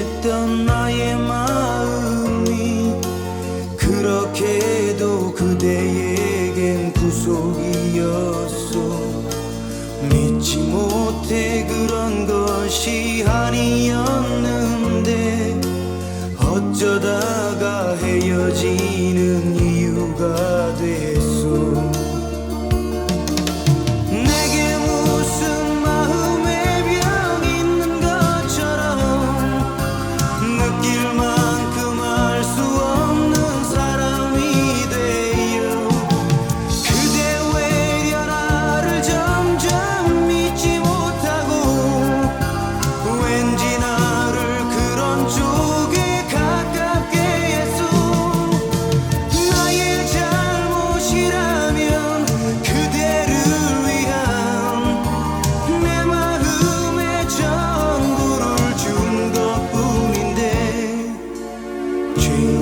했던 나의 마음이 그렇게도 그대에겐 구속이었어 믿지 못해 그런 것이 아니었는데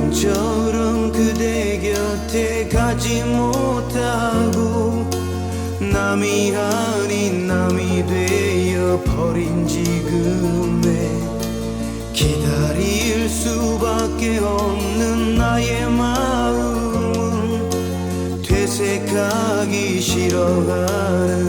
바람처럼 그대 곁에 가지 못하고 남이 아닌 남이 되어 버린 지금에 기다릴 수밖에 없는 나의 마음은 되새기 싫어하는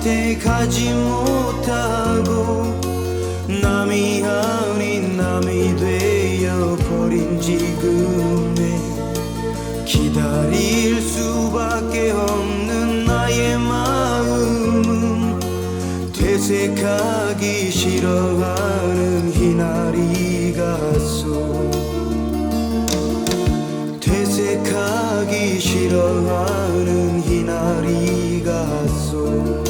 곁에 가지 못하고 남이 아닌 남이 되어 버린 지금에 기다릴 수밖에 없는 나의 마음은 되새가기 싫어하는 희나리 같소. 되새가기 싫어하는 희나리 같소